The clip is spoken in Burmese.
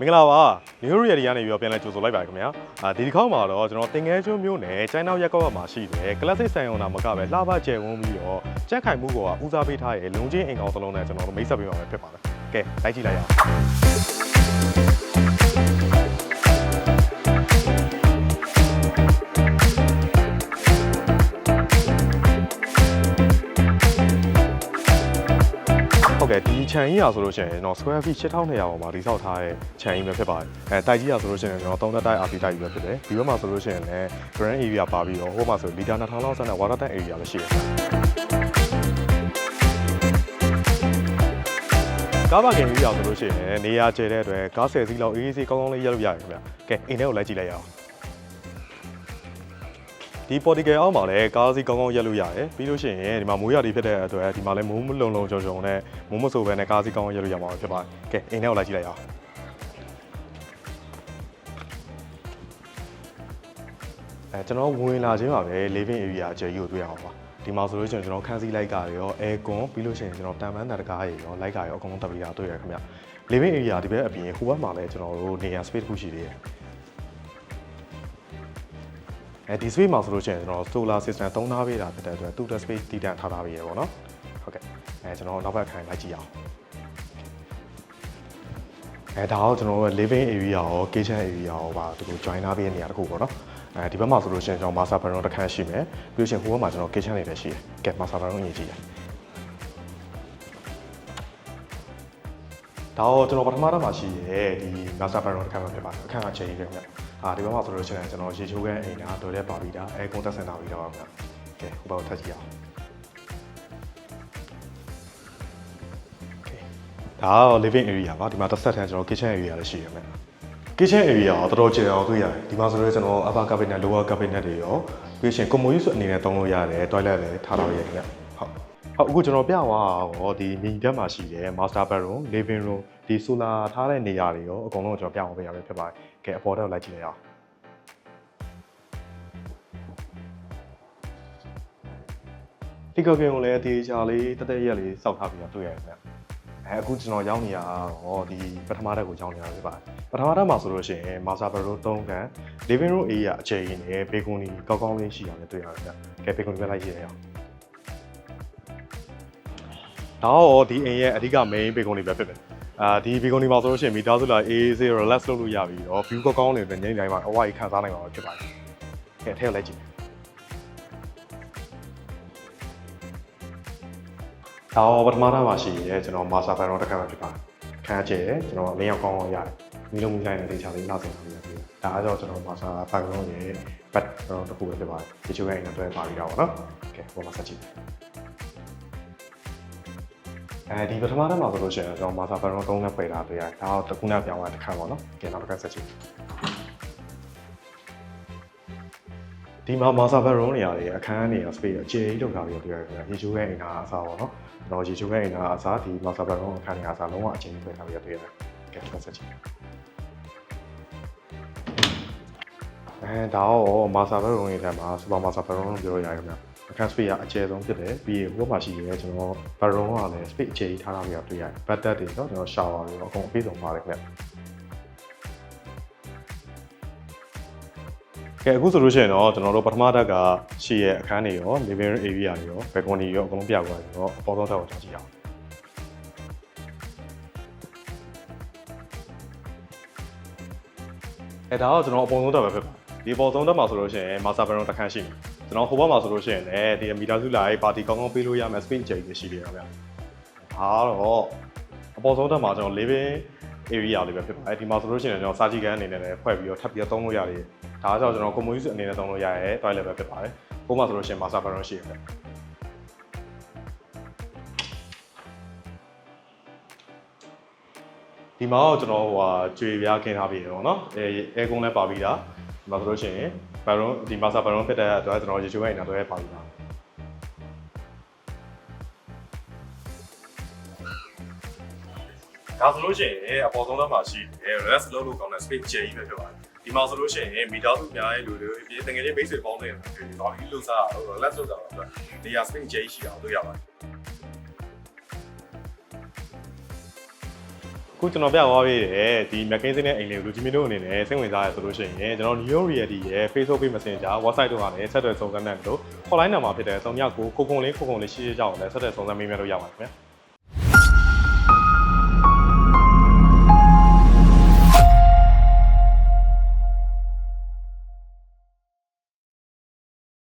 မင်္ဂလာပါမျိုးရီရဒီကနေပြီးတော့ပြန်လဲကြိုဆိုလိုက်ပါရခင်ဗျာအာဒီတစ်ခေါက်မှာတော့ကျွန်တော်တင်ငယ်ကျွန်းမျိုးနဲ့ကျိုင်းနောက်ရက်ကောက်မှာရှိတယ်ကလပ်စစ်ဆိုင်အောင်တာမကပဲလှပကျယ်ဝန်းပြီးတော့ကြက်ခိုင်မှုကဦးစားပေးထားရဲ့လုံချင်းအိမ်ကောင်စလုံးနဲ့ကျွန်တော်တို့မိတ်ဆက်ပေးမှာပဲဖြစ်ပါတယ်ကဲလိုက်ကြည့်လိုက်ရအောင် ဟုတ်ကဲ့ဒီခြံကြီးရဆိုလို့ရှိရင်ကျွန်တော် square feet 6200ပေါ်မှာတိစောက်ထားတဲ့ခြံကြီးပဲဖြစ်ပါတယ်အဲတိုက်ကြီးရဆိုလို့ရှိရင်ကျွန်တော်3သက်တိုက် RP တိုက်ကြီးပဲဖြစ်တယ်ဒီဘက်မှာဆိုလို့ရှိရင်လည်း grand area ပါပြီးတော့ဟိုမှာဆိုလီတာ2000လောက်ဆန်းတဲ့ water tank area လည်းရှိတယ်ကားပါကင်ကြီးရဆိုလို့ရှိရင်နေရာကျဲတဲ့အတွက်ကား10စီးလောက်အေးအေးဆေးကောင်းကောင်းလေးရက်လို့ရတယ်ခင်ဗျကဲအိမ်ထဲကိုလိုက်ကြည့်လိုက်ရအောင် ဒီ portical အောက်မှာလည်းကားစီးကောင်းကောင်းရက်လို့ရတယ်ပြီးလို့ရှိရင်ဒီမှာမိုးရည်ဖြစ်တဲ့အတွက်ဒီမှာလည်းမိုးမလုံလုံချုံချုံနဲ့မိုးမဆိုးဘဲနဲ့ကားစီးကောင်းကောင်းရက်လို့ရမှာဖြစ်ပါတယ်ကဲအိမ်ထဲကိုလိုက်ကြည့်လိုက်ရအောင်အဲကျွန်တော်ဝင်လာခြင်းပါပဲ living area အကျယ်ကြီးကိုတွေ့ရအောင်ပါဒီမှာဆိုလို့ရှိရင်ကျွန်တော်ခန်းစည်းလိုက်ကာရော aircon ပြီးလို့ရှိရင်ကျွန်တော်တန်ပန်းတန်တကားရေရောလိုက်ကာရောအကုန်လုံးတပ်ပြီးတာတွေ့ရခင်ဗျ living area ဒီဘက်အပြင်ဟိုဘက်မှာလည်းကျွန်တော်တို့နေရာ space တစ်ခုရှိသေးတယ် အဲဒီ space မှာဆိုလို့ရှိရင်ကျွန်တော် solar system သုံးထားပေးတာဖြစ်တဲ့အတွက်သူ့ space တည်တံ့ထားထားပေးရပေါ့နော်ဟုတ်ကဲ့အဲကျွန်တော်နောက်ဘက်ခိုင်လိုက်ကြည့်အောင်အဲဒါတော့ကျွန်တော်တို့ living area ရော kitchen area ရောပါသူတို့ join ထားပေးတဲ့နေရာတစ်ခုပေါ့နော်အဲဒီဘက်မှာဆိုလို့ရှိရင်ကျွန်တော် master bedroom တစ်ခန်းရှိမယ်ပြီးလို့ရှိရင်ဟိုဘက်မှာကျွန်တော် kitchen တွေလည်းရှိတယ်ကဲ master bedroom အရင်ကြည့်ရဒါတော့ကျွန်တော်ပထမတော့မှရှိရဲဒီ master bedroom တစ်ခန်းပဲဖြစ်ပါတယ်အခန်းကချိန်ကြီးပဲခင်ဗျ အာဒီဘက်မှာဆိုလို့ရှိရင်ကျွန်တော်ရေချိုးခန်းအိမ်ကတော်တဲ့ပါပြီးတာအဲကွန်တက်စင်တာပြီးတော့ခင်ဗျကဲဟိုဘက်ကိုထပ်ကြည့်အောင်ဒါကတော့ living area ပါဒီမှာတစ်ဆက်ထန်ကျွန်တော် kitchen area လည်းရှိရမယ် kitchen area ကတော်တော်ကျယ်အောင်တွေ့ရတယ်ဒီမှာဆိုတော့ကျွန်တော် upper cabinet lower cabinet တွေရောပြီးရှင် common use အနေနဲ့သုံးလို့ရတယ် toilet လည်းထားတော့ရတယ်ခင်ဗျဟုတ်ဟုတ်အခုကျွန်တော်ပြသွားတော့ဒီမြေဓာတ်မှာရှိတယ် master bedroom living room ဒီ solar ထားတဲ့နေရာတွေရောအကုန်လုံးကျွန်တော်ပြအောင်ပေးရမယ်ဖြစ်ပါတယ် ကဲအပေါ်တော့လိုက်ကြည့်လိုက်အောင်ဒီကောက်ကင်ကိုလည်းအသေးချာလေးတက်တက်ရက်လေးစောက်ထားပြီးတော့တွေ့ရတယ်ခင်ဗျအဲအခုကျွန်တော်ရောက်နေရတော့ဒီပထမတက်ကိုရောက်နေတာဖြစ်ပါတယ်ပထမတက်မှာဆိုလို့ရှိရင် master bedroom 3ခန်း living room area အကျယ်ကြီးနဲ့ balcony ကောင်းကောင်းလေးရှိရတယ်တွေ့ရတယ်ဗျကဲ balcony ပဲလိုက်ကြည့်ရအောင်ဒါတော့ဒီအိမ်ရဲ့အဓိက main balcony ပဲဖြစ်တယ် အာဒီ balcony မှာဆိုလို့ရှိရင်မိသားစုလာ AC relax လုပ်လို့ရပြီတော့ view ကောင်းကောင်းလေးပဲညနေတိုင်းမှာအဝါကြီးခံစားနိုင်မှာဖြစ်ပါတယ်ကဲအထက်ကိုလိုက်ကြည့်ဒါတော့ပထမတက်မှာရှိရဲကျွန်တော် master bedroom တစ်ခါမှဖြစ်ပါတယ်ခန်းကျဲကျွန်တော်အလင်းရောက်ကောင်းကောင်းရတယ်မိလုံးမိလိုက်တဲ့ဒေချာလေးနောက်ဆုံးပြီးရတယ်ဒါအကြောကျွန်တော် master bedroom ရဲ့ bed တော့တစ်ခုပဲဖြစ်ပါတယ်ဒီချိုးရဲ့အိမ်နဲ့တွဲပါပြီးတော့ဗောနော်ကဲဟိုမှာဆက်ကြည့် အဲဒီပထမတက်မှာဆိုလို့ရှိရင်ကျွန်တော် master bedroom 3နဲ့ပိတ်တာတွေ့ရတယ်ဒါတော့တစ်ခုနဲ့ပြောင်းသွားတစ်ခါပေါ့နော်ကဲနောက်တစ်ခါဆက်ကြည့်ဒီမှာ master bedroom နေရာတွေအခန်းနေရာ space အကျယ်ကြီးလောက်ထားပြီးတော့တွေ့ရတယ်ခင်ဗျရေချိုးရဲ့အိမ်ကအစားပေါ့နော်ကျွန်တော်ရေချိုးရဲ့အိမ်ကအစားဒီ master bedroom အခန်းနေရာအစားလုံးဝအကျယ်ကြီးပြင်ထားပြီးတော့တွေ့ရတယ်ကဲဆက်ကြည့်အဲဒါတော့ master bedroom ရဲ့ထဲမှာ super master bedroom လို့ပြောရရတယ်ခင်ဗျ အခန်း space ကအကျယ်ဆုံးဖြစ်တယ်ပြီးရင်ဟိုဘက်မှာရှိရဲကျွန်တော် bedroom ကလည်း space အကျယ်ကြီးထားထားပြီးတော့တွေ့ရတယ် bed တွေတော့ကျွန်တော် shower တွေတော့အကုန်အပြည့်စုံပါတယ်ခင်ဗျကဲအခုဆိုလို့ရှိရင်တော့ကျွန်တော်တို့ပထမတက်ကရှိရဲ့အခန်းတွေရော living room area တွေရော balcony ရောအကုန်လုံးပြသွားပြီတော့အပေါ်ဆုံးတက်ကိုကျွန်တော်ကြည့်အောင်အဲဒါတော့ကျွန်တော်အပေါ်ဆုံးတက်ပဲဖြစ်ပါတယ်ဒီအပေါ်ဆုံးတက်မှာဆိုလို့ရှိရင် master bedroom တစ်ခန်းရှိတယ် ကျွန်တော်ဟိုဘက်မှာဆိုလို့ရှိရင်လည်းဒီမီတာစုလာရေးပါတီကောင်းကောင်းပေးလို့ရမယ် space ကြိမ်တွေရှိတယ်ခင်ဗျာဒါတော့အပေါ်ဆုံးတက်မှာကျွန်တော် living area လေးပဲဖြစ်ပါတယ်ဒီမှာဆိုလို့ရှိရင်ကျွန်တော်စာကြည့်ခန်းအနေနဲ့လည်းဖွဲ့ပြီးတော့ထပ်ပြီးတော့သုံးလို့ရတယ်ဒါကြောင့်ကျွန်တော် common use အနေနဲ့သုံးလို့ရရဲ toilet ပဲဖြစ်ပါတယ်ဟိုမှာဆိုလို့ရှိရင် master bedroom ရှိတယ်ဒီမှာတော့ကျွန်တော်ဟိုဟာကြွေပြားခင်းထားပြီးရပေါ့နော်အဲအဲကုန်းလည်းပါပြီးတာ ဒီမှာဆိုလို့ရှိရင်ဘယ်တော့ဒီ master bedroom ဖြစ်တဲ့အတွက်ကျွန်တော်ရေချိုးရဲ့အိမ်တော့လည်းပါပြီးတာဒါဆိုလို့ရှိရင်အပေါ်ဆုံးတော့မှရှိတယ် rest လုပ်လို့ကောင်းတဲ့ space ကျယ်ကြီးပဲဖြစ်ပါတယ်ဒီမှာဆိုလို့ရှိရင်မိသားစုများရဲ့လူတွေဒီတကယ်ချင်း basic ပေါင်းတဲ့ဒီတော့ဒီလို့စားတော့ let's လုပ်တာတော့နေရာ space ကျယ်ကြီးရှိအောင်လုပ်ရပါတယ် ခုခုကျွန်တော်ပြသွားပေးတယ်ဒီ McKinsey နဲ့အိမ်လေးကိုလူကြီးမင်းတို့အနေနဲ့စိတ်ဝင်စားရဆိုလို့ရှိရင်ကျွန်တော် New Reality ရဲ့ Facebook Page Messenger website တို့ကနေဆက်သွယ်စုံစမ်းတဲ့တို့ hotline number ဖြစ်တဲ့39ကိုကိုကုံလေးကိုကုံလေးရှိရှိကြအောင်လည်းဆက်သွယ်စုံစမ်းမေးမြန်းလို့ရပါတယ်ခင်ဗျာ